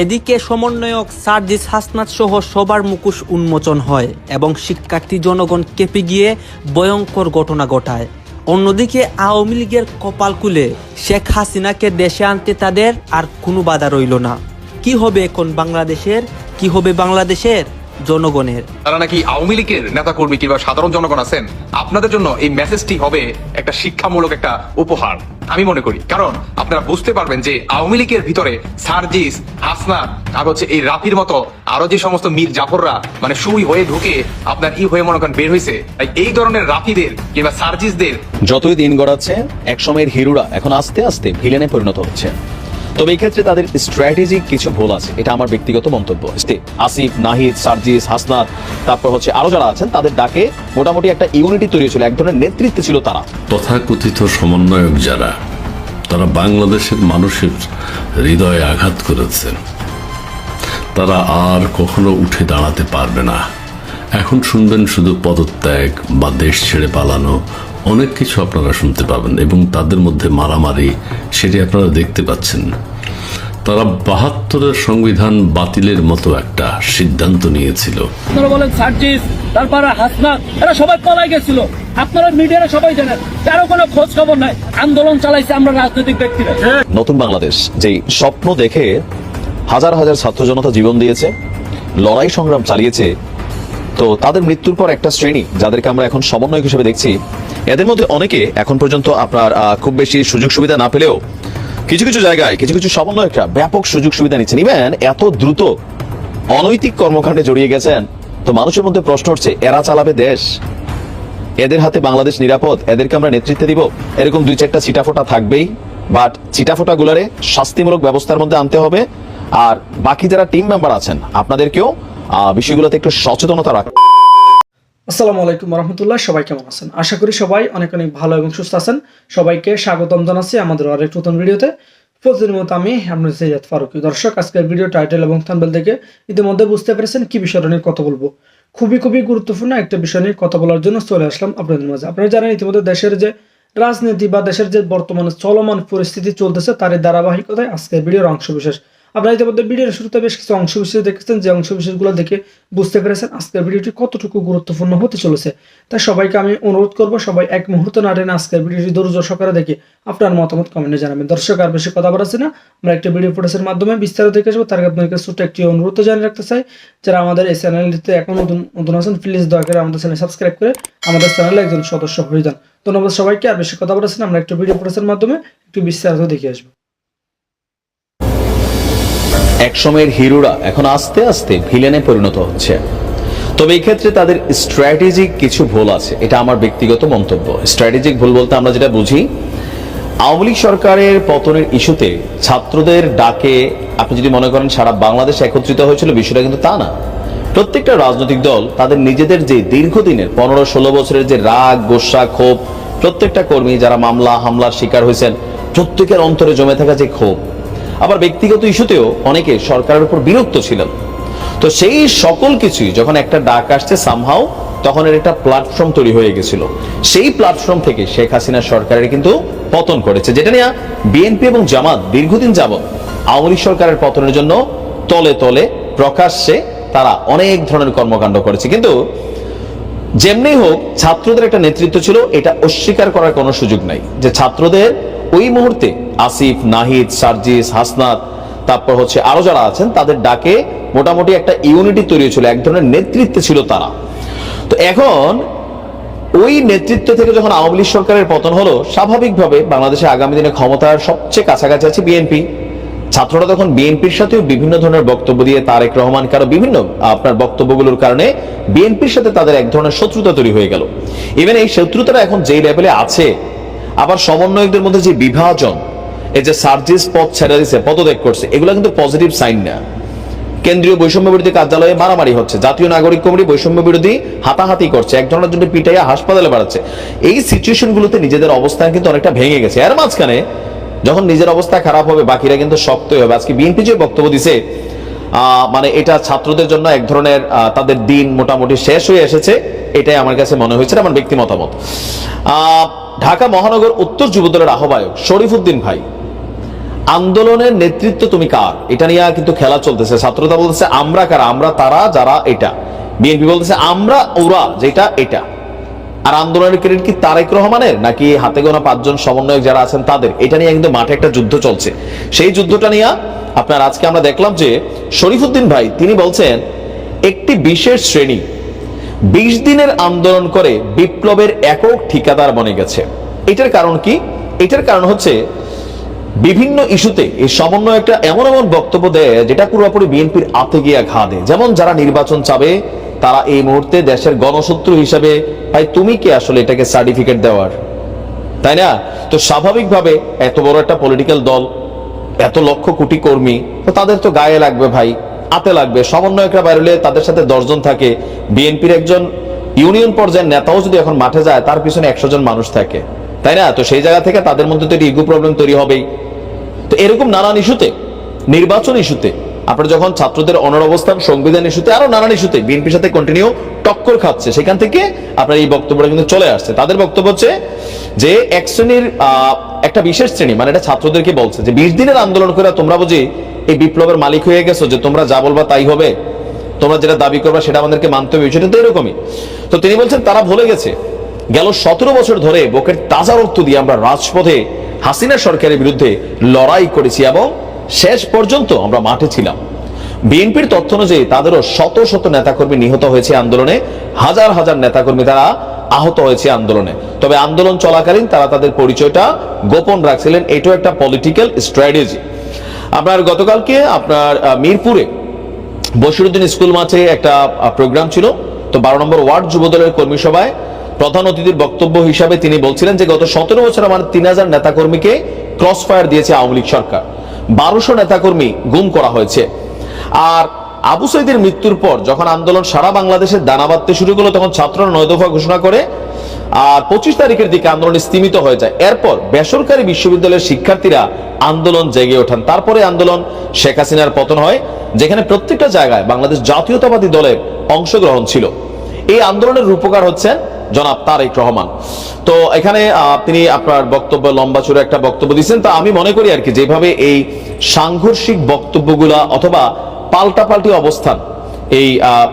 এদিকে সমন্বয়ক সার্জিস হাসনাত সহ সবার মুখোশ উন্মোচন হয় এবং শিক্ষার্থী জনগণ কেঁপে গিয়ে ভয়ঙ্কর ঘটনা ঘটায়। অন্যদিকে আওয়ামী লীগের কপাল কুলে শেখ হাসিনাকে দেশে আনতে তাদের আর কোনো বাধা রইল না। কি হবে এখন বাংলাদেশের? কি হবে বাংলাদেশের? জনগণের। তারা নাকি আওয়ামী লীগের নেতা কর্মী কিংবা সাধারণ জনগণ আছেন? আপনাদের জন্য এই মেসেজটি হবে একটা শিক্ষামূলক একটা উপহার আমি মনে করি। কারণ আপনারা বুঝতে পারবেন যে আওয়ামী লীগের ভিতরে সার্জিস হাসনা আর হচ্ছে এই রাফির মতো আরও যে সমস্ত মীর জাফররা মানে সুই হয়ে ঢুকে আপনার ই হয়ে মনে করেন বের হয়েছে তাই এই ধরনের রাফিদের কিংবা সার্জিসদের যতই দিন গড়াচ্ছে একসময়ের হিরোরা এখন আস্তে আস্তে ভিলেনে পরিণত হচ্ছে। তবে এই ক্ষেত্রে তাদের স্ট্র্যাটেজিক কিছু ভুল আছে। এটা আমার ব্যক্তিগত মন্তব্য। আসিফ, নাহিদ, সার্জিস, হাসনাত, তারপর হচ্ছে আরও যারা আছেন, তাদের ডাকে মোটামুটি একটা ইউনিটি তৈরি ছিল এক ধরনের নেতৃত্বে ছিল তারা। তথাকথিত সমন্বয়ক যারা, তারা বাংলাদেশের মানুষের হৃদয়ে আঘাত করেছেন তারা আর কখনো উঠে দাঁড়াতে পারবে না। এখন শুনবেন শুধু পদত্যাগ বা দেশ ছেড়ে পালানো অনেক কিছু আপনারা শুনতে পাবেন এবং তাদের মধ্যে মারামারি সেটি আপনারা দেখতে পাচ্ছেন। তারা বাহাত্তরের সংবিধান বাতিলের মতো একটা সিদ্ধান্ত নিয়েছিল। আপনারা বলেন সার্জিস তারপরে হাসনাত এরা সবাই পলাই গেছিল। আপনারা মিডিয়ারা সবাই জানেন কারও কোনো খোঁজ খবর নাই। আন্দোলন চালাইছে আমরা রাজনৈতিক ব্যক্তিরা। নতুন বাংলাদেশ যেই স্বপ্ন দেখে হাজার হাজার ছাত্র জনতা জীবন দিয়েছে লড়াই সংগ্রাম চালিয়েছে তো তাদের মৃত্যুর পর একটা শ্রেণি যাদেরকে আমরা এখন সমন্বয়ক হিসেবে দেখছি এদের মধ্যে অনেকে এখন পর্যন্ত আপনার খুব বেশি সুযোগ সুবিধা না পেলেও কিছু কিছু জায়গায়, কিছু কিছু সমন্বয়করা ব্যাপক সুযোগ সুবিধা নিচ্ছেন। ইভেন এত দ্রুত অনৈতিক কর্মকাণ্ডে জড়িয়ে গেছেন, তো মানুষের মধ্যে প্রশ্ন হচ্ছে এরা চালাবে দেশ? এদের হাতে বাংলাদেশ নিরাপদ, এদেরকে আমরা নেতৃত্বে দিব? এরকম দুই চারটা চিটাফোটা থাকবেই বাট চিটাফোটা গুলারে শাস্তিমূলক ব্যবস্থার মধ্যে আনতে হবে, আর বাকি যারা টিম মেম্বার আছেন, আপনাদেরকেও বিষয়গুলোতে একটু সচেতনতা রাখ আসসালামু আলাইকুম রহমতুল্লাহ সবাই কেমন আছেন? আশা করি সবাই অনেক অনেক ভালো এবং সুস্থ আছেন। সবাইকে স্বাগতম জানাচ্ছি আমাদের আরেক নতুন ভিডিওতে। প্রতিদিনের মতো আমি আপনার সৈয়দ ফারুকি। দর্শক, আজকের ভিডিও টাইটেল এবং থাম্বেল থেকে ইতিমধ্যে বুঝতে পেরেছেন কি বিষয়টা নিয়ে কথা বলব। খুবই খুবই গুরুত্বপূর্ণ একটা বিষয় নিয়ে কথা বলার জন্য চলে আসলাম আপনাদের মাঝে। আপনারা জানেন ইতিমধ্যে দেশের যে রাজনীতি বা দেশের যে বর্তমানে চলমান পরিস্থিতি চলতেছে তার ধারাবাহিকতায় আজকের ভিডিওর অংশ বিশেষ। আপনারা ইতিমধ্যে ভিডিওর শুরুতে বেশ কিছু অংশ বিশেষ দেখেছেন, যে অংশ বিশেষগুলো দেখে বুঝতে পেরেছেন আজকের ভিডিওটি কতটুকু গুরুত্বপূর্ণ হতে চলেছে। তাই সবাইকে আমি অনুরোধ করব, সবাই এক মুহূর্ত না টেনে আজকের ভিডিওটি দরজ সকালে দেখে আপনার মতামত কমেন্টে জানাবেন। দর্শক, আর বেশি কথা বলাচ্ছি না, আমরা একটা ভিডিও ফুটেজের মাধ্যমে বিস্তারিত দেখে আসব। তার আপনাদের ছোট্ট একটি অনুরোধ জানিয়ে রাখতে চাই, যারা আমাদের এই চ্যানেলটিতে এখন নতুন নতুন আছেন প্লিজ দয়া করে আমাদের চ্যানেল সাবস্ক্রাইব করে আমাদের চ্যানেলে একজন সদস্য হয়ে যান। ধন্যবাদ সবাইকে, আর বেশি কথা বলাচ্ছি না, আমরা একটা ভিডিও ফুটেজের মাধ্যমে একটু বিস্তারিত দেখে আসব। একসময়ের হিরোরা এখন আস্তে আস্তে ভিলেনে পরিণত হচ্ছে। তবে এই ক্ষেত্রে তাদের স্ট্র্যাটেজিক কিছু ভুল আছে, এটা আমার ব্যক্তিগত মন্তব্য। স্ট্র্যাটেজিক ভুল বলতে আমরা যেটা বুঝি, আওয়ামী লীগ সরকারের পতনের ইস্যুতে ছাত্রদের ডাকে, আপনি যদি মনে করেন সারা বাংলাদেশ একত্রিত হয়েছিল, বিষয়টা কিন্তু তা না। প্রত্যেকটা রাজনৈতিক দল তাদের নিজেদের যে দীর্ঘদিনের পনেরো ষোলো বছরের যে রাগ, গোসা, ক্ষোভ, প্রত্যেকটা কর্মী যারা মামলা, হামলার শিকার হয়েছেন, প্রত্যেকের অন্তরে জমে থাকা যে ক্ষোভ আবার ব্যক্তিগত ইস্যুতেও অনেকে সরকারের উপর বিরক্ত ছিলেন। তো সেই সকল কিছুই যখন একটা ডাক আসছে সামহাও তখন এর একটা প্ল্যাটফর্ম তৈরি হয়ে গেছিল। সেই প্ল্যাটফর্ম থেকে শেখ হাসিনা সরকারের কিন্তু পতন করেছে যেটা নিয়ে বিএনপি এবং জামাত দীর্ঘদিন যাবৎ আওয়ামী সরকারের পতনের জন্য তলে তলে প্রকাশ্যে তারা অনেক ধরনের কর্মকাণ্ড করেছে। কিন্তু যেমনি হোক, ছাত্রদের একটা নেতৃত্ব ছিল, এটা অস্বীকার করার কোনো সুযোগ নাই। যে ছাত্রদের ওই মুহূর্তে আসিফ, নাহিদ, সার্জিস, হাসনাত, তারপর হচ্ছে আরও যারা আছেন, তাদের ডাকে মোটামুটি একটা ইউনিটি তৈরি ছিল এক ধরনের নেতৃত্বে ছিল তারা। তো এখন ওই নেতৃত্ব থেকে যখন আওয়ামী লীগ সরকারের পতন হলো, স্বাভাবিকভাবে বাংলাদেশে আগামী দিনে ক্ষমতার সবচেয়ে কাছাকাছি আছে বিএনপি। ছাত্ররা তখন বিএনপির সাথেও বিভিন্ন ধরনের বক্তব্য দিয়ে তারেক রহমান কারও বিভিন্ন, আপনার বক্তব্যগুলোর কারণে বিএনপির সাথে তাদের এক ধরনের শত্রুতা তৈরি হয়ে গেল। ইভেন এই শত্রুতাটা এখন যেই লেভেলে আছে, আবার সমন্বয়কদের মধ্যে যে বিভাজন এই যে সার্জিস পথ ছেড়ে দিছে, পদত্যাগ করছে, এগুলো কিন্তু পজিটিভ সাইন না। কেন্দ্রীয় বৈষম্য বিরোধী কার্যালয়ে মারামারি হচ্ছে, জাতীয় নাগরিক কমিটি বৈষম্য বিরোধী হাতাহাতি করছে একজনের জন্য পিটাইয়া হাসপাতালে বাড়াচ্ছে। এই সিচুয়েশন গুলোতে নিজেদের অবস্থান কিন্তু অনেকটা ভেঙে গেছে। এর মাঝখানে যখন নিজের অবস্থা খারাপ হবে, বাকিরা কিন্তু শক্তই হবে। আজকে বিএনপি যে বক্তব্য দিছে মানে এটা ছাত্রদের জন্য এক ধরনের তাদের দিন মোটামুটি শেষ হয়ে এসেছে, এটাই আমার কাছে মনে হয়েছে আমার ব্যক্তি মতামত। ঢাকা মহানগর উত্তর যুবদলের আহ্বায়ক শরীফুদ্দিন ভাই আন্দোলনের নেতৃত্ব তুমি কার? এটা নিয়ে কিন্তু খেলা চলতেছে। ছাত্রতা বলতেছে, আমরা কারা? আমরা তারা, যারা এটা। বিএনপি বলতেছে, আমরা, ওরা, যেটা, এটা। আর আন্দোলনের ক্রেডিট কি তারেক রহমানের, নাকি হাতে গোনা পাঁচজন সমন্বয়ক যারা আছেন তাদের? এটা নিয়ে কিন্তু মাঠে একটা যুদ্ধ চলছে। সেই যুদ্ধটা নিয়ে আপনার আজকে আমরা দেখলাম যে শরীফুদ্দিন ভাই, তিনি বলছেন, একটি বিশেষ শ্রেণি, বিশ দিনের আন্দোলন করে বিপ্লবের একক ঠিকাদার বনে গেছে। এটার কারণ কি? এটার কারণ হচ্ছে বিভিন্ন ইস্যুতে এই সমন্বয় একটা এমন এমন বক্তব্য দেয় যেটা পুরোপুরি বিএনপির আতে গিয়া ঘা দেয়। যেমন যারা নির্বাচন চাবে, তারা এই মুহূর্তে দেশের গণশত্রু হিসাবে, ভাই, তুমি কি আসলে এটাকে সার্টিফিকেট দেওয়ার? তাই না? তো স্বাভাবিকভাবে এত বড় একটা পলিটিক্যাল দল, এত লক্ষ কোটি কর্মী, তো তাদের তো গায়ে লাগবে ভাই আতে লাগবে। সমন্বয়করা বাইরে তাদের সাথে দশজন থাকে। বিএনপির একজন ইউনিয়ন পর্যায়ের নেতাও যদি এখন মাঠে যায়, তার পিছনে একশো জন মানুষ থাকে। তাই না? তো সেই জায়গা থেকে তাদের মধ্যে তো ইগো প্রবলেম তৈরি হবেই। তো এরকম নানান ইস্যুতে, নির্বাচন ইস্যুতে, আপনার যখন ছাত্রদের অনর অবস্থান, সংবিধান ইস্যুতে, আরও নানান ইস্যুতে বিএনপির সাথে কন্টিনিউ টক্কর খাচ্ছে, সেখান থেকে আপনার এই বক্তব্যটা কিন্তু চলে আসছে। তাদের বক্তব্য হচ্ছে যে, এক শ্রেণির একটা বিশেষ শ্রেণি মানে এটা ছাত্রদেরকে বলছে যে, বিশ দিনের আন্দোলন করে তোমরা বুঝি এই বিপ্লবের মালিক হয়ে গেছো যে, তোমরা যা বলবা তাই হবে, তোমরা যেটা দাবি করবা সেটা আমাদেরকে মানতে হবে, সেটা তো এরকমই। তো তিনি বলছেন, তারা ভুলে গেছে, গেল সতেরো বছর ধরে বুকের তাজা রক্ত দিয়ে আমরা রাজপথে হাসিনা সরকারের বিরুদ্ধে লড়াই করেছি এবং শেষ পর্যন্ত আমরা মাঠে ছিলাম। বিএনপির তথ্য অনুযায়ী তাদেরও শত শত নেতাকর্মী নিহত হয়েছে আন্দোলনে। হাজার হাজার নেতাকর্মী তারা আহত হয়েছে আন্দোলনে। তবে আন্দোলন চলাকালীন তারা তাদের পরিচয়টা গোপন রাখছিলেন। এটাও একটা পলিটিক্যাল স্ট্র্যাটেজি আপনার গতকালকে আপনার মিরপুরে বশিরুদ্দিন স্কুল মাঠে একটা প্রোগ্রাম ছিল। তো বারো নম্বর ওয়ার্ড যুবদলের কর্মী সভায় প্রধান অতিথির বক্তব্য হিসাবে তিনি বলছিলেন যে গত সতেরো বছর আমার তিন হাজার নেতাকর্মীকে ক্রস ফায়ার দিয়েছে আওয়ামী লীগ সরকার। বারোশো নেতাকর্মী গুম করা হয়েছে। আর আবু সৈদের মৃত্যুর পর যখন আন্দোলন সারা বাংলাদেশে দানা বাঁধতে শুরু করল, তখন ছাত্ররা নয় দফা ঘোষণা করে, আর পঁচিশ তারিখের দিকে আন্দোলন স্তীমিত হয়ে যায়। এরপর বেসরকারি বিশ্ববিদ্যালয়ের শিক্ষার্থীরা আন্দোলন জেগে ওঠেন। তারপরে আন্দোলন শেখ হাসিনার পতন হয়, যেখানে প্রত্যেকটা জায়গায় বাংলাদেশ জাতীয়তাবাদী দলের অংশগ্রহণ ছিল। এই আন্দোলনের রূপকার হচ্ছেন জনাব তারেক রহমান। তো এখানে তিনি আপনার বক্তব্য লম্বা চূড়া একটা বক্তব্য দিচ্ছেন। তা আমি মনে করি আর কি যেভাবে এই সাংঘর্ষিক বক্তব্যগুলা অথবা পাল্টাপাল্টি অবস্থান এই আহ,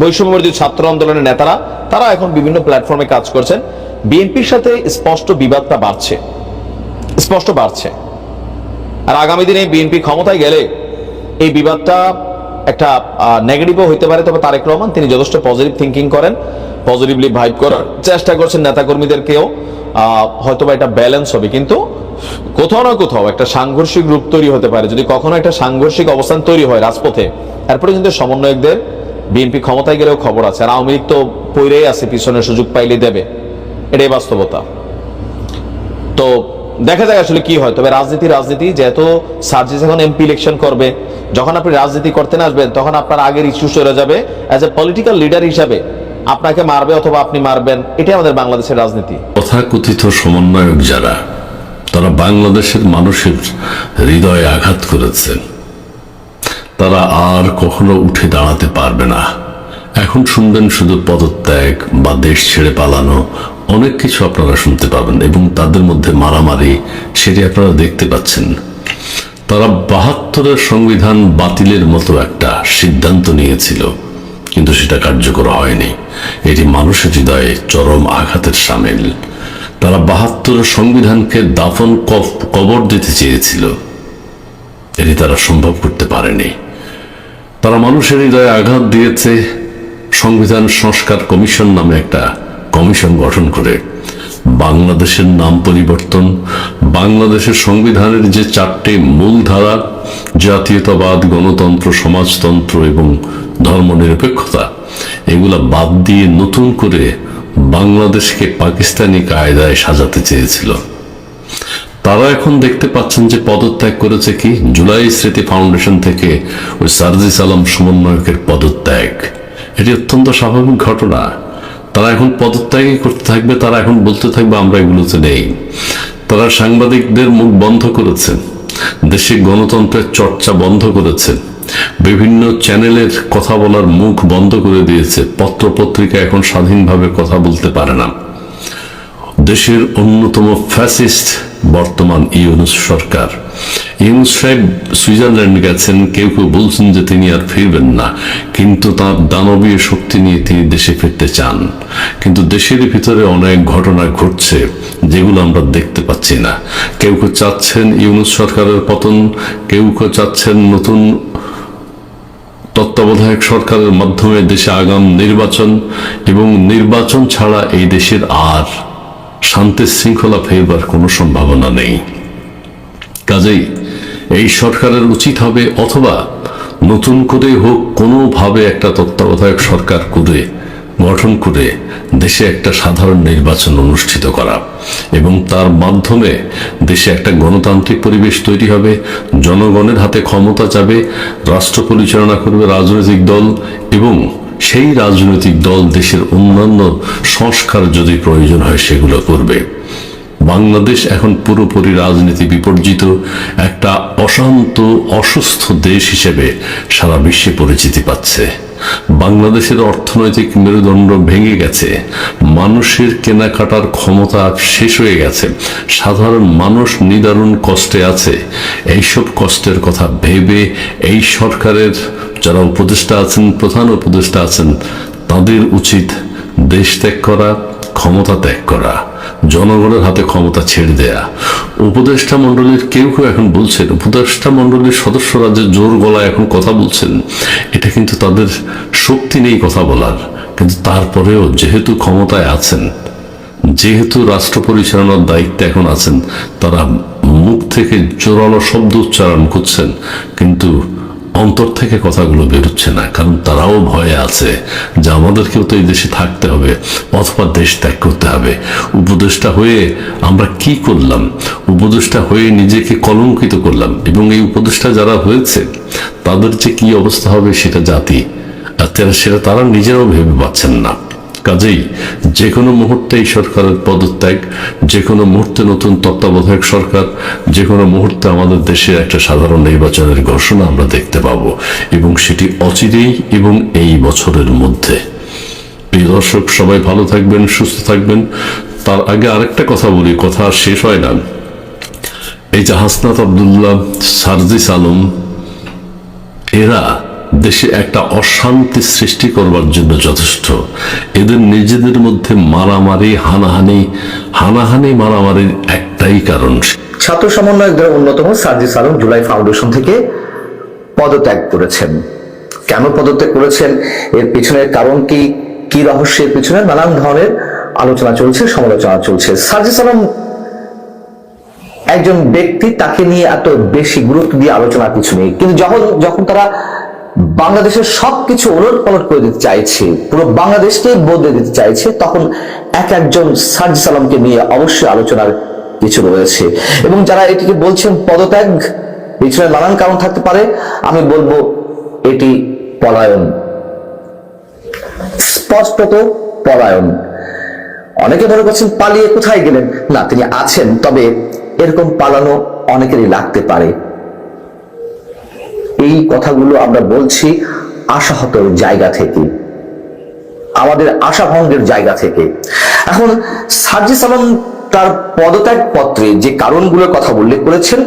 বৈষম্যবর্তী ছাত্র আন্দোলনের নেতারা তারা এখন বিভিন্ন প্ল্যাটফর্মে কাজ করছেন। বিএনপির সাথে স্পষ্ট বিবাদটা বাড়ছে। স্পষ্ট বাড়ছে। আর আগামী দিনে বিএনপি ক্ষমতায় গেলে এই বিবাদটা একটা নেগেটিভও হইতে পারে, তবে তারেক রহমান তিনি যথেষ্ট পজিটিভ থিঙ্কিং করেন পজিটিভলি ভাইব করার চেষ্টা করছেন নেতাকর্মীদেরকেও হয়তো বা এটা ব্যালেন্স হবে, কিন্তু কোথাও না কোথাও একটা সাংঘর্ষিক রূপ তৈরি হতে পারে। যদি কখনো একটা সাংঘর্ষিক অবস্থান তৈরি হয় রাজপথে, এরপরে কিন্তু সমন্বয়কদের, বিএনপি ক্ষমতায় গেলেও খবর আছে, আর আওয়ামী লীগ তো পৈরেই আছে পিছনে সুযোগ পাইলে দেবে। এটাই বাস্তবতা। তো দেখা যায় আসলে কি হয়। তবে রাজনীতি রাজনীতি, যেহেতু সার্জিস এখন এমপি ইলেকশন করবে, যখন আপনি রাজনীতি করতে আসবেন, তখন আপনার আগের ইস্যু চলে যাবে। অ্যাজ এ পলিটিক্যাল লিডার হিসাবে আপনাকে মারবে অথবা আপনি মারবেন, এটাই আমাদের বাংলাদেশের রাজনীতি। তথাকথিত সমন্বয়ক যারা, তারা বাংলাদেশের মানুষের হৃদয়ে আঘাত করেছেন। তারা আর কখনো উঠে দাঁড়াতে পারবে না। এখন শুনবেন শুধু পদত্যাগ বা দেশ ছেড়ে পালানো। অনেক কিছু আপনারা শুনতে পাবেন এবং তাদের মধ্যে মারামারি সেটি আপনারা দেখতে পাচ্ছেন। তারা বাহাত্তরের সংবিধান বাতিলের মতো একটা সিদ্ধান্ত নিয়েছিল, কিন্তু সেটা কার্যকর হয়নি। এটি মানুষের হৃদয়ে চরম আঘাতের সামিল। তারা বাহাত্তরের সংবিধানকে দাফন কব- কবর দিতে চেয়েছিল। এটি তারা সম্ভব করতে পারেনি। তারা মানুষের হৃদয়ে আঘাত দিয়েছে সংবিধান সংস্কার কমিশন নামে একটা কমিশন গঠন করে। বাংলাদেশের নাম পরিবর্তন, বাংলাদেশের সংবিধানের যে চারটি মূল ধারা জাতীয়তাবাদ, গণতন্ত্র, সমাজতন্ত্র এবং ধর্মনিরপেক্ষতা, এগুলা বাদ দিয়ে নতুন করে বাংলাদেশকে পাকিস্তানি কায়দায় সাজাতে চেয়েছিল। তারা এখন দেখতে পাচ্ছেন যে পদত্যাগ করেছে কি? জুলাই স্মৃতি ফাউন্ডেশন থেকে ওই সার্জিস আলম সমন্বয়কের পদত্যাগ। এটি অত্যন্ত স্বাভাবিক ঘটনা। তারা এখন পদত্যাগই করতে থাকবে, তারা এখন বলতে থাকবে, আমরা এগুলোতে নেই। তারা সাংবাদিকদের মুখ বন্ধ করেছেন দেশে গণতন্ত্রের চর্চা বন্ধ করেছেন বিভিন্ন চ্যানেলের কথা বলার মুখ বন্ধ করে দিয়েছে পত্র পত্রিকা এখন স্বাধীনভাবে কথা বলতে পারে না। দেশের অন্যতম ফ্যাসিস্ট বর্তমান ইউনুস সরকার। ইউনুস সাহেব সুইজারল্যান্ড গেছেন, কেউ কেউ বলছেন যে তিনি আর ফিরবেন না। কিন্তু তার দানবীয় শক্তি নিয়ে তিনি দেশে ফিরতে চান। কিন্তু দেশের ভিতরে অনেক ঘটনা ঘটছে, যেগুলো আমরা দেখতে পাচ্ছি না। কেউ কেউ চাচ্ছেন ইউনুস সরকারের পতন, কেউ কেউ চাচ্ছেন নতুন তত্ত্বাবধায়ক সরকারের মাধ্যমে দেশে আগাম নির্বাচন, এবং নির্বাচন ছাড়া এই দেশের আর শান্তি শৃঙ্খলা ফেরবার কোনো সম্ভাবনা নেই। কাজেই এই সরকারের উচিত হবে অথবা নতুন করে হোক, কোনোভাবে একটা তত্ত্বাবধায়ক সরকার করে, গঠন করে দেশে একটা সাধারণ নির্বাচন অনুষ্ঠিত করা। এবং তার মাধ্যমে দেশে একটা গণতান্ত্রিক পরিবেশ তৈরি হবে, জনগণের হাতে ক্ষমতা যাবে রাষ্ট্র পরিচালনা করবে রাজনৈতিক দল এবং সেই রাজনৈতিক দল দেশের অন্যান্য সংস্কার যদি প্রয়োজন হয় সেগুলো করবে। বাংলাদেশ এখন পুরোপুরি রাজনীতি বিপর্জিত। একটা অশান্ত, অসুস্থ দেশ হিসেবে সারা বিশ্বে পরিচিতি পাচ্ছে। বাংলাদেশের অর্থনৈতিক মেরুদণ্ড ভেঙে গেছে। মানুষের কেনাকাটার ক্ষমতা শেষ হয়ে গেছে। সাধারণ মানুষ নিদারুণ কষ্টে আছে। এইসব কষ্টের কথা ভেবে এই সরকারের যারা উপদেষ্টা আছেন, প্রধান উপদেষ্টা আছেন, তাদের উচিত দেশ ত্যাগ করা, ক্ষমতা ত্যাগ করা। জনগণের হাতে ক্ষমতা ছেড়ে দেয়া। উপদেষ্টা মণ্ডলীর কেউ কেউ এখন বলছেন, উপদেষ্টা মণ্ডলীর সদস্যরা যে জোর গলায় এখন কথা বলছেন, এটা কিন্তু তাদের শক্তি নেই কথা বলার। কিন্তু তারপরেও যেহেতু ক্ষমতায় আছেন, যেহেতু রাষ্ট্র পরিচালনার দায়িত্বে এখন আছেন, তারা মুখ থেকে জোরালো শব্দ উচ্চারণ করছেন। কিন্তু অন্তর থেকে কথাগুলো বেরোচ্ছে না, কারণ তারাও ভয়ে আছে যে আমাদেরকেও তো এই দেশে থাকতে হবে, অথবা দেশ ত্যাগ করতে হবে। উপদেষ্টা হয়ে আমরা কি করলাম? উপদেষ্টা হয়ে নিজেকে কলঙ্কিত করলাম, এবং এই উপদেষ্টা যারা হয়েছে, তাদের যে কি অবস্থা হবে সেটা জাতি, আর সেটা তারা নিজেরাও ভেবে পাচ্ছেন না। কাজেই যে কোনো মুহূর্তে এই সরকারের পদত্যাগ যে কোনো মুহূর্তে নতুন তত্ত্বাবধায়ক সরকার যে কোনো মুহূর্তে আমাদের দেশে একটা সাধারণ নির্বাচনের ঘোষণা আমরা দেখতে পাব এবং সেটি অচিরেই এবং এই বছরের মধ্যে। প্রিয় দর্শক, সবাই ভালো থাকবেন, সুস্থ থাকবেন। তার আগে আরেকটা কথা বলি, কথা শেষ হয় না। এই যে হাসনাত আবদুল্লাহ সারজিস আলম, এরা দেশে একটা অশান্তি সৃষ্টি করবার জন্য যথেষ্ট। এদের নিজেদের মধ্যে মারামারি, হানাহানি হানাহানি, মারামারির একটাই কারণ। ছাত্র সমন্বয়কদের অন্যতম সার্জিস আলম জুলাই ফাউন্ডেশন থেকে পদত্যাগ করেছেন। কেন পদত্যাগ করেছেন? এর পিছনের কারণ কি? কি রহস্যের পিছনে? নানান ধরনের আলোচনা চলছে, সমালোচনা চলছে। সার্জিস আলম একজন ব্যক্তি, তাকে নিয়ে এত বেশি গুরুত্ব দিয়ে আলোচনা কিছু নেই। কিন্তু যখন যখন তারা বাংলাদেশের সবকিছু ওলট পালট করে দিতে চাইছে, পুরো বাংলাদেশকে বদলে দিতে চাইছে, তখন এক একজন সার্জিস আলমকে নিয়ে অবশ্যই আলোচনার কিছু রয়েছে। এবং যারা এটিকে বলছেন পদত্যাগ, পিছনে নানান কারণ থাকতে পারে, আমি বলব এটি পলায়ন। স্পষ্টত পলায়ন। অনেকে মনে করছেন পালিয়ে কোথায় গেলেন? না, তিনি আছেন, তবে এরকম পালানো অনেকেরই লাগতে পারে। এই কথাগুলো আমরা বলছি আশাহতর জায়গা থেকে। আমাদের আশাভঙ্গের জায়গা থেকে। এখন সার্জিস আলম তার পদত্যাগ পত্রে যে কারণগুলোর কথা উল্লেখ করেছেন,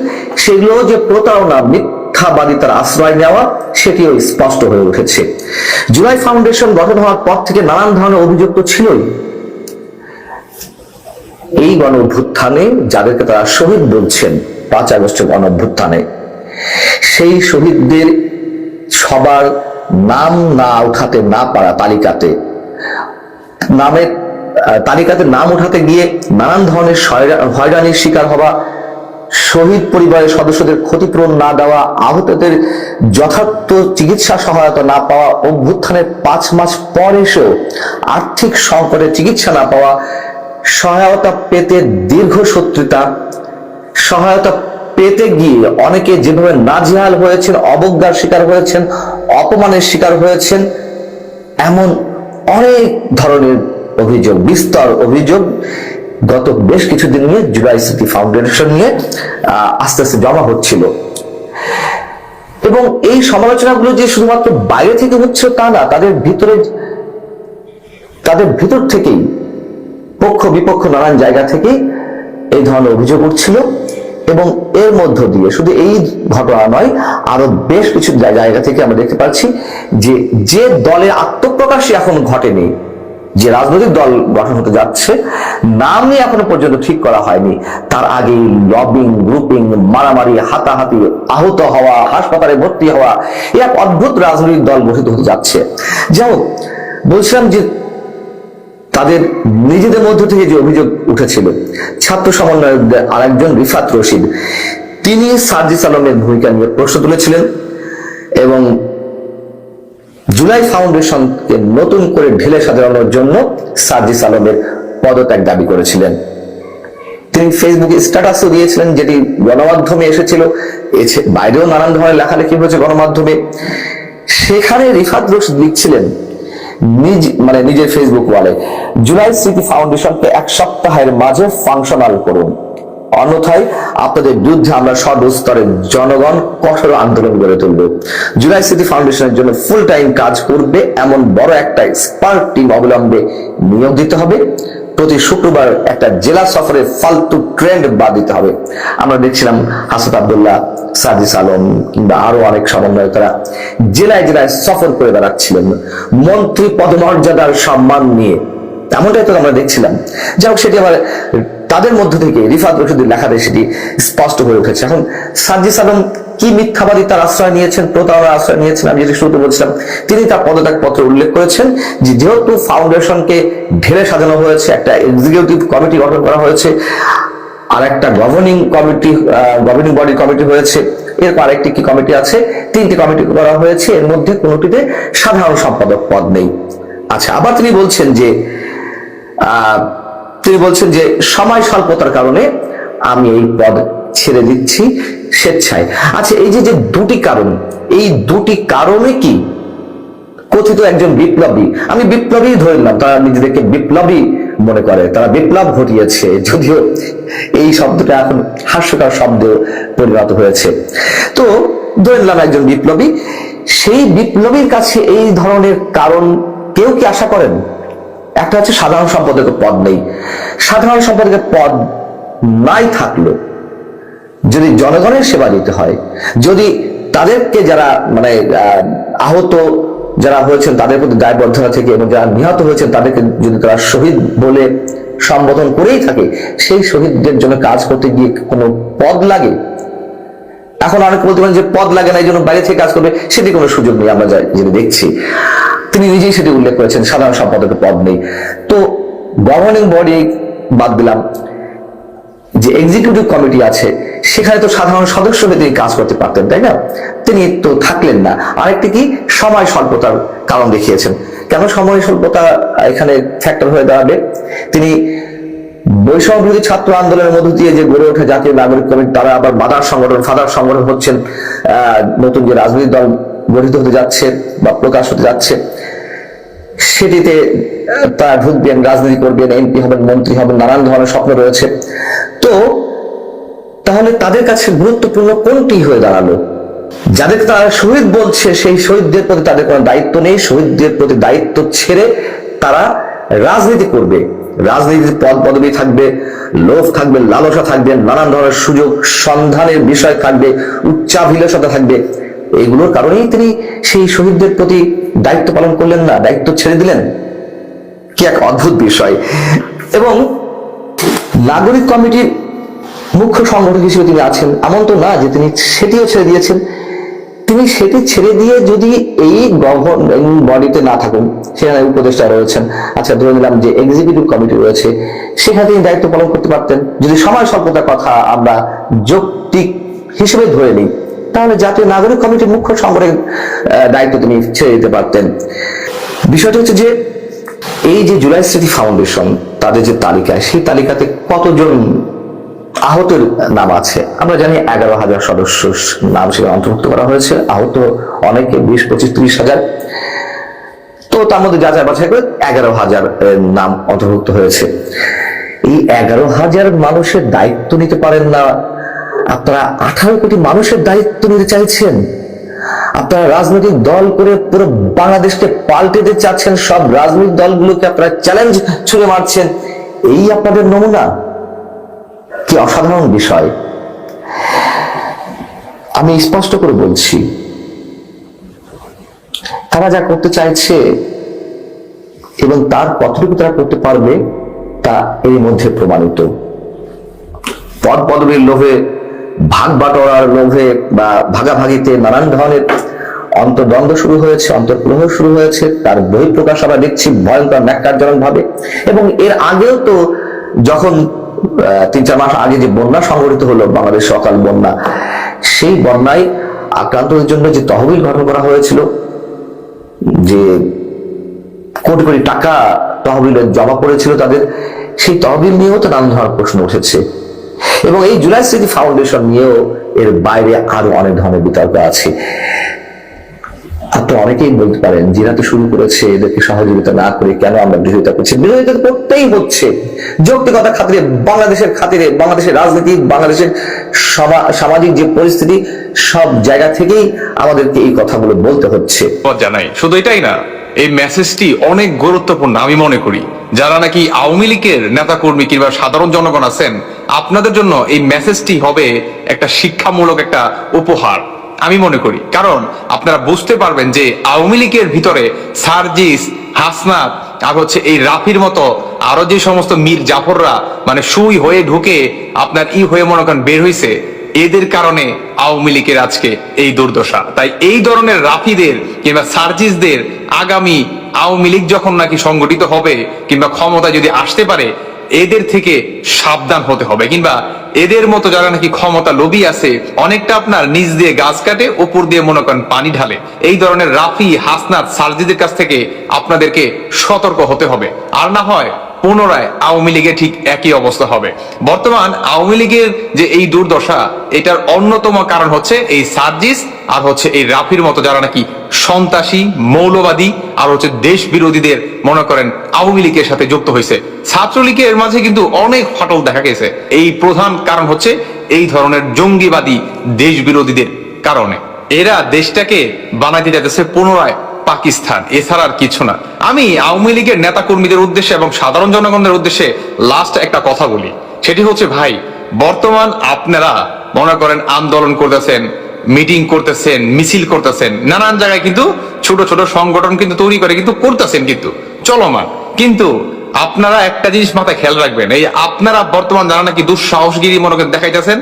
সেগুলো যে প্রতারণা, মিথ্যাবাদী তার আশ্রয় নেওয়া, সেটিও স্পষ্ট হয়ে উঠেছে। জুলাই ফাউন্ডেশন গঠন হওয়ার পর থেকে নানান ধরনের অভিযোগ তো ছিলই। এই গণ অভ্যুত্থানে যাদেরকে তারা শহীদ বলছেন, পাঁচ আগস্টের গণ অভ্যুত্থানে সেই শহীদদের সবার নাম না উঠাতে না পারা তালিকাতে, নামের তালিকাতে নাম উঠাতে গিয়ে নানান ধরনের হয়রানির শিকার হওয়া, শহীদ পরিবারের সদস্যদের ক্ষতিপূরণ না দেওয়া, আহতদের যথার্থ চিকিৎসা সহায়তা না পাওয়া, অভ্যুত্থানের পাঁচ মাস পর এসেও আর্থিক সংকটে চিকিৎসা না পাওয়া, সহায়তা পেতে দীর্ঘ শত্রুতা, সহায়তা পেতে গিয়ে অনেকে যেভাবে নাজেহাল হয়েছেন, অবজ্ঞার শিকার হয়েছেন, অপমানের শিকার হয়েছেন, এমন অনেক ধরনের অভিযোগ, বিস্তর অভিযোগ গত বেশ কিছুদিন নিয়ে জুলাই স্মৃতি ফাউন্ডেশন নিয়ে আস্তে আস্তে জমা হচ্ছিল। এবং এই সমালোচনাগুলো যে শুধুমাত্র বাইরে থেকে হচ্ছে তা না, তাদের ভিতরে, তাদের ভিতর থেকেই পক্ষ বিপক্ষ নানান জায়গা থেকে এই ধরনের অভিযোগ উঠছিল। এবং এর মধ্য দিয়ে, শুধু এই ঘটনা নয়, আরও বেশ কিছু জায়- জায়গা থেকে আমরা দেখতে পাচ্ছি যে যে দলের আত্মপ্রকাশই এখন ঘটেনি, যে রাজনৈতিক দল গঠন হতে যাচ্ছে নাম নিয়ে এখনও পর্যন্ত ঠিক করা হয়নি। তার আগে লবিং, গ্রুপিং, মারামারি, হাতাহাতি, আহত হওয়া, হাসপাতালে ভর্তি হওয়া এই এক অদ্ভুত রাজনৈতিক দল গঠিত হতে যাচ্ছে। যেমন বলছিলাম যে তাদের নিজেদের মধ্য থেকে যে অভিযোগ উঠেছিল, ছাত্র সমন্বয়কদের আরেকজন রিফাত রশিদ, তিনি সার্জিস আলমের ভূমিকা নিয়ে প্রশ্ন তুলেছিলেন এবং জুলাই ফাউন্ডেশনকে নতুন করে ঢেলে সাজানোর জন্য সার্জিস আলমের পদত্যাগ দাবি করেছিলেন। তিনি ফেসবুকে স্ট্যাটাসও দিয়েছিলেন যেটি গণমাধ্যমে এসেছিল। বাইরেও নানান ধরনের লেখালেখি হয়েছে গণমাধ্যমে। সেখানে রিফাত রশিদ লিখছিলেন নিজ মানে নিজের ফেসবুক ওয়ালে জুলাই স্মৃতি ফাউন্ডেশনকে এক সপ্তাহের মাঝে ফাংশনাল করুন। অন্যথায় আপনাদের বিরুদ্ধে আমরা সর্বস্তরের জনগণ কঠোর আন্দোলন গড়ে তুলব। জুলাই সিটি ফাউন্ডেশনের জন্য ফুল টাইম কাজ করবে এমন বড় একটা স্পার্ক টিম অবিলম্বে নিয়োগ দিতে হবে। প্রতি শুক্রবার একটা জেলা সফরে ফালতু ট্রেন্ড বাদ দিতে হবে। আমরা দেখছিলাম হাসাত আবদুল্লাহ, সাজিস আলম কিংবা আরও অনেক সমন্বয়করা জেলায় জেলায় সফর করে বেড়াচ্ছিলেন। মন্ত্রী পদমর্যাদার সম্মান নিয়ে। এমনটাই তো আমরা দেখছিলাম। যাই হোক, সেটি আবার তাদের মধ্য থেকে রিফাত রশিদের লেখাতে সেটি স্পষ্ট হয়ে উঠেছে। এখন সাজিস আলম কি মিথ্যাবাদী তার আশ্রয় নিয়েছেন প্রতারণার আশ্রয় নিয়েছেন আমি যেটি শুরুতে বলছিলাম তিনি তার পদত্যাগ পত্র উল্লেখ করেছেন যেহেতু ফাউন্ডেশনকে ঢেলে সাজানো হয়েছে একটা এক্সিকিউটিভ কমিটি গঠন করা হয়েছে আর একটা governing committee governing body committee হয়েছে এরপর আরেকটি কি কমিটি আছে তিনটি কমিটি করা হয়েছে এর মধ্যে কোনোটিতে সাধারণ সম্পাদক পদ নেই। আচ্ছা আবার তিনি বলছেন যে আহ, তিনি বলছেন যে সময় স্বল্পতার কারণে আমি এই পদ ছেড়ে দিচ্ছি স্বেচ্ছায়। আচ্ছা এই যে যে দুটি কারণ, এই দুটি কারণে কি কথিত একজন বিপ্লবী, আমি বিপ্লবী নিলাম, তারা নিজেদেরকে বিপ্লবী মনে করে, তারা বিপ্লব ঘটিয়েছে, যদিও এই শব্দটা এখন হাস্যকর শব্দ পরিণত হয়েছে। তো ধরে নিলাম একজন বিপ্লবী, সেই বিপ্লবীর কাছে এই ধরনের কারণ কেউ কি আশা করেন? একটা হচ্ছে সাধারণ সম্পাদকের পদ নেই। সাধারণ সম্পাদকের পদ নাই থাকল যদি জনগণের সেবা দিতে হয়, যদি তাদেরকে যারা মানে আহত যারা হয়েছেন, তাদের প্রতি দায়বদ্ধতা থেকে এবং যারা নিহত হয়েছেন, তাদেরকে যদি তারা শহীদ বলে সম্বোধন করেই থাকে, সেই শহীদদের জন্য কাজ করতে গিয়ে কোনো পদ লাগে? এখন অনেক বলতে পারেন যে পদ লাগে না, এই জন্য বাইরে থেকে কাজ করবে, সেটি কোনো সুযোগ নেই, আমরা যাই যেটা দেখছি। তিনি নিজেই সেটি উল্লেখ করেছেন, সাধারণ সম্পাদকের পদ নেই। তো গভর্নিং বডি বাদ দিলাম, যে এক্সিকিউটিভ কমিটি আছে, সেখানে তো সাধারণ সদস্য তিনি কাজ করতে পারতেন, তাই না? তিনি তো থাকলেন না। আরেকটি কি? সময় স্বল্পতার কারণ দেখিয়েছেন। কেন সময় স্বল্পতা এখানে ফ্যাক্টর হয়ে দাঁড়াবে? তিনি বৈষম্য ছাত্র আন্দোলনের মধ্য দিয়ে যে গড়ে ওঠে জাতীয় নাগরিক কমিটি, তারা আবার মাদার সংগঠন ফাদার সংগঠন হচ্ছেন। নতুন যে রাজনৈতিক দল গঠিত হতে যাচ্ছে বা প্রকাশ হতে যাচ্ছে। সেটিতে তারা ঢুকবেন রাজনীতি করবেন এমপি হবেন, মন্ত্রী হবেন, নানান ধরনের স্বপ্ন রয়েছে। তো, তাহলে তাদের কাছে গুরুত্বপূর্ণ কোনটি হয়ে দাঁড়াল? যাদেরকে তারা শহীদ বলছে, সেই শহীদদের প্রতি তাদের কোনো দায়িত্ব নেই, শহীদদের প্রতি দায়িত্ব ছেড়ে তারা রাজনীতি করবে। রাজনীতির পদ পদবি থাকবে, লোভ থাকবে, লালসা থাকবে, নানান ধরনের সুযোগ সন্ধানের বিষয় থাকবে, উচ্চাভিলাষতা থাকবে। এইগুলোর কারণেই তিনি সেই শহীদদের প্রতি দায়িত্ব পালন করলেন না, দায়িত্ব ছেড়ে দিলেন। কি এক অদ্ভুত বিষয়। এবং নাগরিক কমিটির মুখ্য সংগঠক হিসেবে তিনি আছেন, এমন তো না যে তিনি সেটিও ছেড়ে দিয়েছেন। তিনি সেটি ছেড়ে দিয়ে যদি এই গভর্নিং বডিতে না থাকেন, সেখানে উপদেষ্টা রয়েছেন। আচ্ছা ধরে নিলাম যে এক্সিকিউটিভ কমিটি রয়েছে, সেখানে তিনি দায়িত্ব পালন করতে পারতেন। যদি সময় স্বল্পতার কথা আমরা যৌক্তিক হিসেবে ধরে নিই তাহলে জাতীয় নাগরিক কমিটির মুখ্য আহ, দায়িত্ব তিনি ছেড়ে দিতে পারতেন। বিষয়টা হচ্ছে যে এই যে জুলাই স্মৃতি ফাউন্ডেশন তাদের যে তালিকা সেই তালিকাতে কতজন আহতের নাম আছে? আমরা জানি এগারো হাজার সদস্য নাম সেখানে অন্তর্ভুক্ত করা হয়েছে। আহত অনেকে বিশ পঁচিশ ত্রিশ হাজার। তো তার মধ্যে যাচাই বাছাই করে এগারো হাজার নাম অন্তর্ভুক্ত হয়েছে। এই এগারো হাজার মানুষের দায়িত্ব নিতে পারেন না আপনারা আঠারো কোটি মানুষের দায়িত্ব নিতে চাইছেন? আপনারা রাজনৈতিক দল করে পুরো বাংলাদেশকে পাল্টে দিতে চাচ্ছেন, সব রাজনৈতিক দলগুলোকে আপনারা চ্যালেঞ্জ ছুড়ে মারছেন, এই আপনাদের নমুনা? কি অসাধারণ বিষয়। আমি স্পষ্ট করে বলছি, তারা যা করতে চাইছে এবং তার কতটুকু তারা করতে পারবে, তা এর মধ্যে প্রমাণিত। পদ পদবীর লোভে ভাগ বাটোয়ারার লোভে বা ভাগাভাগিতে নানান ধরনের অন্তর্দ্বন্দ্ব শুরু হয়েছে অন্তর্প্রহ শুরু হয়েছে, তার বহিঃপ্রকাশ আমরা দেখছি ভয়ঙ্কর ন্যাক্কারজনক ভাবে এবং এর আগেও তো যখন তিন চার মাস আগে যে বন্যা সংঘটিত হলো, বাংলাদেশ সকাল বন্যা, সেই বন্যায় আক্রান্তদের জন্য যে তহবিল গঠন করা হয়েছিল, যে কোটি কোটি টাকা তহবিলে জমা পড়েছিল তাদের, সেই তহবিল নিয়েও তো নানান ধরনের প্রশ্ন উঠেছে। এবং এই জুলাই স্মৃতি ফাউন্ডেশন নিয়েও এর বাইরে আরও অনেক ধরনের বিতর্ক আছে। আপনি অনেকেই বলতে পারেন যারা তো শুরু করেছে, এদেরকে সহযোগিতা না করে কেন আমরা বিরোধিতা করছি? বিরোধিতা করতেই হচ্ছে। যৌক্তিকতা খাতিরে, বাংলাদেশের খাতিরে, বাংলাদেশের রাজনীতি, বাংলাদেশের সামাজিক যে পরিস্থিতি, সব জায়গা থেকেই আমাদেরকে এই কথাগুলো বলতে হচ্ছে। জানাই। শুধু এটাই না, এই মেসেজটি অনেক গুরুত্বপূর্ণ, আমি মনে করি। যারা নাকি আওয়ামী লীগের নেতাকর্মী কিংবা সাধারণ জনগণ আছেন আপনাদের জন্য এই মেসেজটি হবে একটা শিক্ষামূলক একটা উপহার, আমি মনে করি। কারণ আপনারা বুঝতে পারবেন যে আওয়ামী লীগের ভিতরে সার্জিস, হাসনাত, আর হচ্ছে এই রাফির মতো আরও যে সমস্ত মীর জাফররা মানে সুই হয়ে ঢুকে আপনার ই হয়ে মনে করেন বের হয়েছে এদের কারণে আওয়ামী লীগের আজকে এই দুর্দশা। তাই এই ধরনের রাফিদের কিংবা সার্জিসদের আগামী আওয়ামী লীগ যখন নাকি সংগঠিত হবে, কিংবা ক্ষমতা যদি আসতে পারে এদের থেকে সাবধান হতে হবে কিংবা এদের মতো যারা নাকি ক্ষমতা লোভী আছে, অনেকটা আপনার নিজ দিয়ে গাছ কাটে, ওপর দিয়ে মনে করেন পানি ঢালে। এই ধরনের রাফি, হাসনাত, সার্জিদের কাছ থেকে আপনাদেরকে সতর্ক হতে হবে। আর না হয় পুনরায় আওয়ামী লীগের ঠিক একই অবস্থা হবে। বর্তমান আওয়ামী লীগের যে এই দুর্দশা, এটার অন্যতম কারণ হচ্ছে এই সার্জিস আর হচ্ছে এই রাফির মতো যারা নাকি সন্ত্রাসী, মৌলবাদী আর হচ্ছে দেশ বিরোধীদের মনে করেন আওয়ামী লীগের সাথে যুক্ত হয়েছে। ছাত্রলীগের মাঝে কিন্তু অনেক ফাটল দেখা গেছে। এই প্রধান কারণ হচ্ছে এই ধরনের জঙ্গিবাদী দেশ বিরোধীদের কারণে। এরা দেশটাকে বানাইতে যাইতেছে পুনরায় পাকিস্তান, এছাড়া আর কিছু না। আমি আওয়ামী লীগের নেতা কর্মীদের উদ্দেশ্যে এবং সাধারণ জনগণের উদ্দেশ্যে লাস্ট একটা কথা বলি। সেটি হচ্ছে, ভাই, বর্তমান আপনারা মনে করেন আন্দোলন করতেছেন মিটিং করতেছেন, মিছিল করতেছেন, নানান জায়গায় কিন্তু ছোট ছোট সংগঠন কিন্তু তৈরি করে কিন্তু করতেছেন কিন্তু, চলমান। কিন্তু আপনারা একটা জিনিস মাথায় খেয়াল রাখবেন, এই আপনারা বর্তমান যারা নাকি দুঃসাহসগিরি মনে করেন দেখাইতেছেন,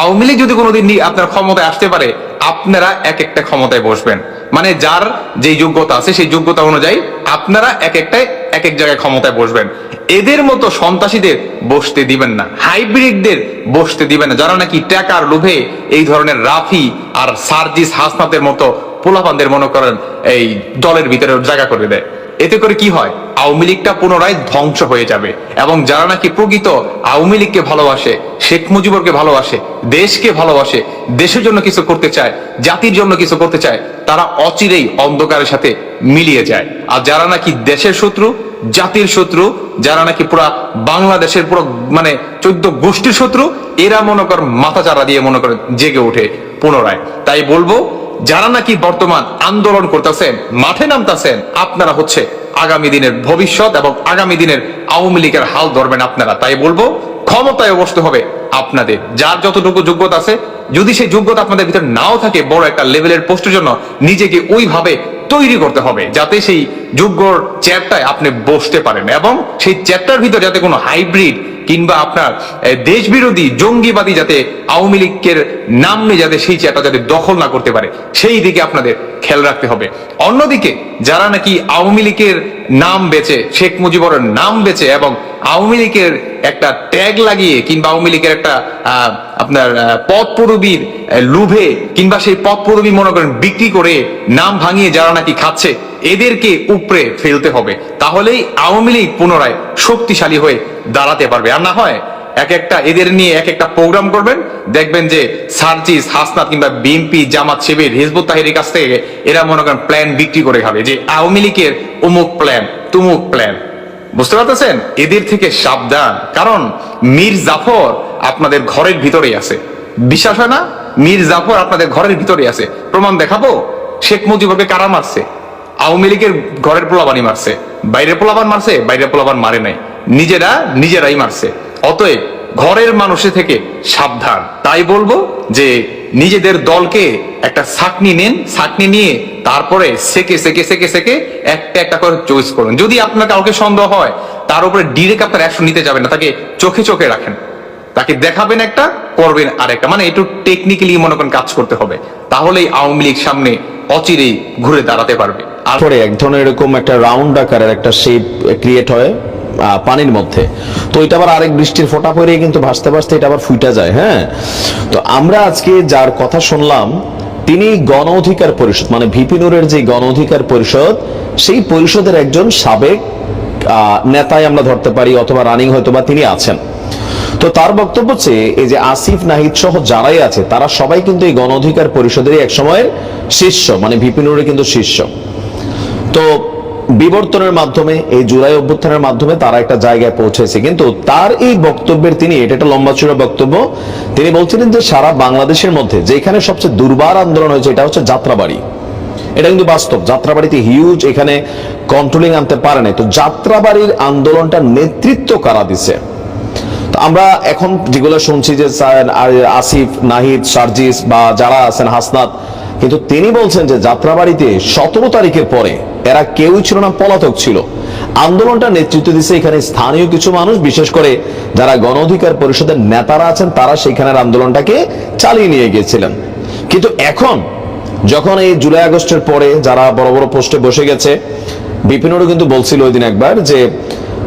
আওয়ামী লীগ যদি কোনোদিন আপনার ক্ষমতায় আসতে পারে আপনারা এক একটা ক্ষমতায় বসবেন। মানে যার যে যোগ্যতা আছে সেই যোগ্যতা অনুযায়ী আপনারা এক একটায় এক এক জায়গায় ক্ষমতায় বসবেন। এদের মতো সন্ত্রাসীদের বসতে দিবেন না। হাইব্রিডদের বসতে দিবেন না। যারা নাকি ট্যাকার, লোভে এই ধরনের রাফি আর সার্জিস হাসনাতের মতো পোলাপানদের মনে করেন এই দলের ভিতরে জায়গা করে দেয়। এতে করে কি হয়? আওয়ামী লীগটা পুনরায় ধ্বংস হয়ে যাবে। এবং যারা নাকি প্রকৃত আওয়ামী লীগকে ভালোবাসে, শেখ মুজিবুরকে ভালোবাসে, দেশকে ভালোবাসে, দেশের জন্য কিছু করতে চায়, জাতির জন্য কিছু করতে চায়, তারা অচিরেই অন্ধকারের সাথে মিলিয়ে যায়। আর যারা নাকি দেশের শত্রু, জাতির শত্রু, যারা নাকি পুরা বাংলাদেশের পুরো মানে চোদ্দ গোষ্ঠীর শত্রু, এরা মনে কর মাথা চারা দিয়ে মনে করে জেগে ওঠে পুনরায়। তাই বলব যারা নাকি বর্তমান আন্দোলন করতেছেন, মাঠে নামতেছেন, আপনারা হচ্ছে আগামী দিনের ভবিষ্যৎ এবং আগামী দিনের আওয়ামী লীগের হাল ধরবেন আপনারা। তাই বলব, ক্ষমতায় বসতে হবে আপনাদের। যার যতটুকু যোগ্যতা আছে, যদি সেই যোগ্যতা আপনাদের ভিতরে নাও থাকে, বড় একটা লেভেলের পোস্টের জন্য নিজেকে ওইভাবে তৈরি করতে হবে, যাতে সেই যোগ্যর চেয়ারটায় আপনি বসতে পারেন এবং সেই চেয়ারটার ভিতর যাতে কোনো হাইব্রিড কিংবা আপনার দেশবিরোধী জঙ্গিবাদী যাতে আওয়ামী লীগের নাম নিয়ে যাতে সেই চেয়ারটা যাতে দখল না করতে পারে, সেই দিকে আপনাদের খেয়াল রাখতে হবে। অন্যদিকে যারা নাকি আওয়ামী লীগের নাম বেচে শেখ মুজিবরের নাম বেচে এবং আওয়ামী লীগের একটা ট্যাগ লাগিয়ে কিংবা আওয়ামী লীগের একটা আপনার পথ পদবীর লুভে কিংবা সেই পথ পদবী মনে করেন বিক্রি করে নাম ভাঙিয়ে যারা নাকি খাচ্ছে, এদেরকে উপরে ফেলতে হবে। তাহলেই আওয়ামী লীগ পুনরায় শক্তিশালী হয়ে দাঁড়াতে পারবে। আর না হয় এক একটা এদের নিয়ে এক একটা প্রোগ্রাম করবেন। দেখবেন যে সার্জিস, হাসনাত কিংবা বিএনপি, জামাত, শিবির, হিজবুত তাহিরের কাছ থেকে এরা মনে করেন প্ল্যান বিক্রি করে খাবে। যে আওয়ামী লীগের অমুক প্ল্যান তুমুক প্ল্যান বুঝতে পারতেছেন? এদের থেকে সাবধান। কারণ মীর জাফর আপনাদের ঘরের ভিতরেই আছে। বিশ্বাস হয় না? মীর জাফর আপনাদের ঘরের ভিতরেই আছে। প্রমাণ দেখাবো? শেখ মুজিবকে কারা মারছে? আওয়ামী লীগের ঘরের পোলাবানি মারছে। বাইরে পোলাবান মারছে বাইরে পোলাবান মারে নাই। নিজেরা নিজেরাই মারছে। অতএব ঘরের মানুষের থেকে সাবধান। তাই বলব যে নিজেদের দলকে একটা ছাকনি নেন, ছাকনি নিয়ে তারপরে সেকে সেকে সেকে সেকে একটা একটা করে চয়েস করুন। যদি আপনার কাউকে সন্দেহ হয়, তার উপরে ডিরেক্ট আপনার অ্যাকশন নিতে যাবেন না, তাকে চোখে চোখে রাখেন। তাকে দেখাবেন একটা, করবেন আরেকটা। মানে একটু টেকনিক্যালি মনে করেন কাজ করতে হবে। তাহলেই আওয়ামী লীগ সামনে অচিরেই ঘুরে দাঁড়াতে পারবে। আর এক ধরনের এরকম একটা রাউন্ড আকারের একটা শেপ ক্রিয়েট হয়। পানির মধ্যে। তো এটা আবার আরেক বৃষ্টির ফোঁটা পরে কিন্তু ভাসতে ভাসতে এটা আবার ফুইটা যায় হ্যাঁ? তো আমরা আজকে যার কথা শুনলাম, তিনি গণ অধিকার পরিষদ মানে ভিপিনুরের যে গণ অধিকার পরিষদ, সেই পরিষদের একজন সাবেক নেতাই আমরা ধরতে পারি, অথবা রানিং হয়তো বা তিনি আছেন। তো তার বক্তব্য হচ্ছে, এই যে আসিফ, নাহিদ সহ যারাই আছে, তারা সবাই কিন্তু এই গণ অধিকার পরিষদেরই এক সময়ের শিষ্য মানে ভিপিনুরের কিন্তু শিষ্য। তো বিবর্তনের মাধ্যমে, এই জুলাই অভ্যুত্থানের মাধ্যমে তারা একটা জায়গায় পৌঁছেছে। কিন্তু তার এই বক্তব্যের তিনি, এটা একটা লম্বা চূড়া বক্তব্য, তিনি বলছিলেন যে সারা বাংলাদেশের মধ্যে যেখানে সবচেয়ে দুর্বার আন্দোলন হয়েছে, এটা হচ্ছে যাত্রাবাড়ি। এটা কিন্তু বাস্তব, যাত্রাবাড়িতে হিউজ এখানে কন্ট্রোলিং আনতে পারে নাই। তো যাত্রাবাড়ির আন্দোলনটা নেতৃত্ব কারা দিছে? আমরা এখন যেগুলো শুনছি যে আসিফ, নাহিদ, সার্জিস বা যারা আছেন, হাসনাত, কিন্তু তিনি বলছেন যে যাত্রাবাড়িতে সতেরো তারিখের পরে এরা কেউই ছিল না, পলাতক ছিল। আন্দোলনটা নেতৃত্ব দিচ্ছে এখানে স্থানীয় কিছু মানুষ, বিশেষ করে যারা গণ অধিকার পরিষদের নেতারা আছেন, তারা সেখানের আন্দোলনটাকে চালিয়ে নিয়ে গিয়েছিলেন। কিন্তু এখন, যখন এই জুলাই আগস্টের পরে যারা বড় বড় পোস্টে বসে গেছে বিপিনরও কিন্তু বলছিল ওই দিন একবার যে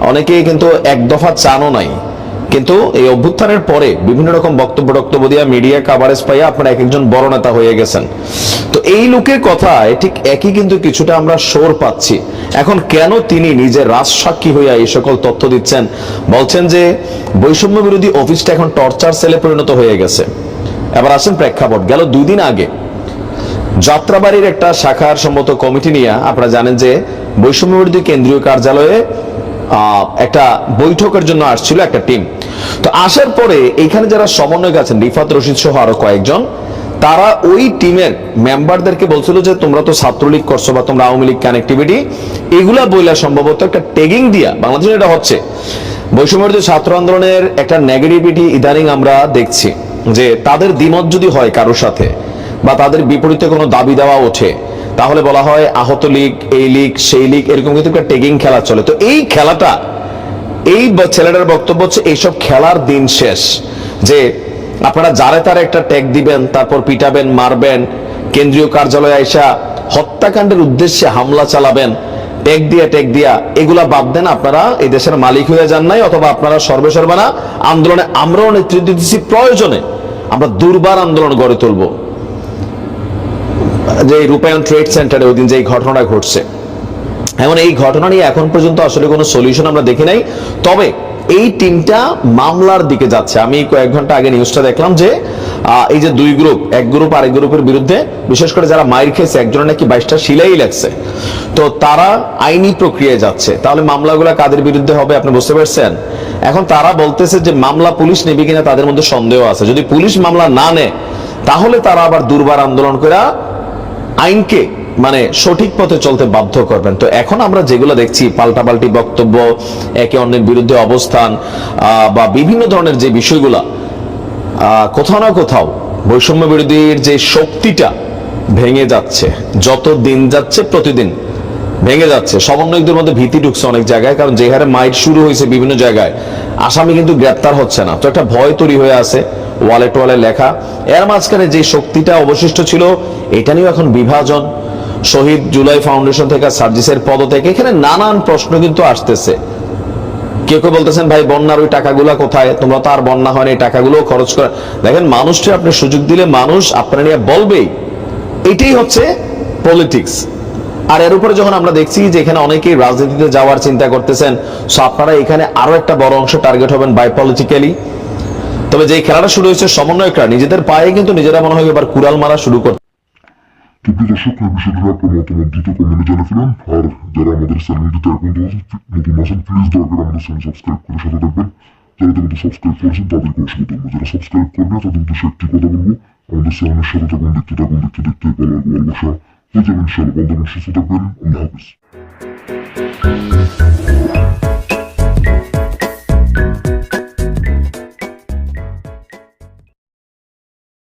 অনেকেই কিন্তু এক দফা চানও নাই। কিন্তু এই অভ্যুত্থানের পরে বিভিন্ন রকম বক্তব্য টক্তব্য দিয়া মিডিয়া কাভারেজ পাইয়া আপনারা এক একজন বড় নেতা হয়ে গেছেন। তো এই লোকের কথায় ঠিক একই কিন্তু কিছুটা আমরা সোর পাচ্ছি। এখন কেন তিনি নিজের রাজসাক্ষী হইয়া এই সকল তথ্য দিচ্ছেন? বলছেন যে বৈষম্য বিরোধী অফিসটা এখন টর্চার সেলে পরিণত হয়ে গেছে। এবার আসেন প্রেক্ষাপট। গেল দুই দিন আগে যাত্রাবাড়ির একটা শাখার সম্মত কমিটি নিয়ে আপনারা জানেন যে বৈষম্য বিরোধী কেন্দ্রীয় কার্যালয়ে একটা বৈঠকের জন্য আসছিল একটা টিম। তো আসার পরে এখানে যারা সমন্বয়ক আছেন, রিফাত রশিদ সহ আরও কয়েকজন, তারা ওই টিমের মেম্বারদেরকে বলছিল যে তোমরা তো ছাত্রলীগ করছ বা তোমরা আওয়ামী লীগ কানেক্টিভিটি এগুলা বইলা সম্ভবত একটা ট্যাগিং দিয়া বাংলাদেশে এটা হচ্ছে। বৈষম্য বিরোধী ছাত্র আন্দোলনের একটা নেগেটিভিটি ইদানিং আমরা দেখছি, যে তাদের দ্বিমত যদি হয় কারোর সাথে বা তাদের বিপরীতে কোনো দাবি দেওয়া ওঠে, তাহলে বলা হয় আহত লীগ, এই লীগ, সেই লীগ, এরকম কিন্তু একটা টেগিং খেলা চলে। তো এই খেলাটা এই ছেলেটার বক্তব্য হচ্ছে এইসব খেলার দিন শেষ। যে আপনারা যারে তারে একটা ট্যাগ দিবেন, তারপর পিটাবেন, মারবেন, কেন্দ্রীয় কার্যালয়ে আইসা হত্যাকাণ্ডের উদ্দেশ্যে হামলা চালাবেন ট্যাগ দিয়া ট্যাগ দিয়া, এগুলা বাদ দেন আপনারা এই দেশের মালিক হয়ে যান নাই, অথবা আপনারা সর্বেসর্বানা আন্দোলনে আমরাও নেতৃত্ব দিচ্ছি প্রয়োজনে। আমরা দুর্বার আন্দোলন গড়ে তুলবো। যে রূপায়ণ ট্রেড সেন্টারে ওই দিন যে ঘটনাটা ঘটছে। এমন এই ঘটনা নিয়ে এখন পর্যন্ত আসলে কোনো সলিউশন আমরা দেখি নাই। তবে এই টিমটা মামলার দিকে যাচ্ছে। আমি কয়েক ঘণ্টা আগে নিউজটা দেখলাম যে এই যে দুই গ্রুপ এক গ্রুপ আরেক গ্রুপের বিরুদ্ধে বিশেষ করে যারা মাইর খেয়েছে, একজনের নাকি বাইশটা সিলাই লাগছে তো তারা আইনি প্রক্রিয়ায় যাচ্ছে। তাহলে মামলাগুলো কাদের বিরুদ্ধে হবে আপনি বুঝতে পারছেন? এখন তারা বলতেছে যে মামলা পুলিশ নেবে কিনা তাদের মধ্যে সন্দেহ আছে। যদি পুলিশ মামলা না নেয়, তাহলে তারা আবার দুর্বার আন্দোলন করে আইনকে মানে সঠিক পথে চলতে বাধ্য করবেন। তো এখন আমরা যেগুলো দেখছি, পাল্টাপাল্টি বক্তব্য, একে অন্যের বিরুদ্ধে অবস্থান বা বিভিন্ন ধরনের যে বিষয়গুলা কোথাও না কোথাও বৈষম্য বিরোধীর যে শক্তিটা ভেঙে যাচ্ছে, যত দিন যাচ্ছে প্রতিদিন ভেঙে যাচ্ছে। সমন্বয়কদের মধ্যে ভীতি ঢুকছে অনেক জায়গায়, কারণ যে হারে মাইট শুরু হয়েছে বিভিন্ন জায়গায়, আসামি কিন্তু গ্রেপ্তার হচ্ছে না। তো একটা ভয় তৈরি হয়ে আছে ওয়ালে লেখা। এর মাঝখানে যে শক্তিটা অবশিষ্ট ছিল, এটা নিয়েও এখন বিভাজন। শহীদ জুলাই ফাউন্ডেশন থেকে সার্জিসের পদ থেকে এখানে নানান প্রশ্ন কিন্তু আসতেছে। কেউ কেউ বলতেছেন, ভাই, বন্যার ওই টাকাগুলো কোথায়? তোমরা তো আর বন্যা হয়নি, এই টাকাগুলো খরচ করে দেখেন, মানুষকে আপনি সুযোগ দিলে মানুষ আপনার নিয়ে বলবেই। এটাই হচ্ছে পলিটিক্স আর এর উপরে যখন আমরা দেখছি যে এখানে অনেকেই রাজনীতিতে যাওয়ার চিন্তা করতেছেন, সো আপনারা এখানে আরও একটা বড় অংশ টার্গেট হবেন বাই পলিটিক্যালি তবে যে খেলাটা শুরু হয়েছে, সমন্বয়করা নিজেদের পায়ে কিন্তু নিজেরা মনে হয় এবার কুড়াল মারা শুরু করতে তো প্রিয় দর্শক এই বিষয়টি নিয়ে আপনার মতামত দ্রুত কমেন্টে জানিয়ে ফেলুন আর যারা আমাদের চ্যানেলটিতে এখন নতুন আছেন প্লিজ দয়া করে আমাদের চ্যানেল সাবস্ক্রাইব করে সাথে থাকবেন যারা ইতিমধ্যে সাবস্ক্রাইব করেছেন তাদেরকে অসংখ্য ধন্যবাদ যারা সাবস্ক্রাইব করবে তাদের উদ্দেশ্যে একটি কথা বলব আমাদের চ্যানেলের সাথে থাকুন দেখতে থাকুন দেখতে দেখতে ভালো লাগবে ভালোবাসা হয়ে যাবে ইনশাআল্লাহ ভালো থাকবেন সুস্থ থাকবেন আল্লাহ হাফিজ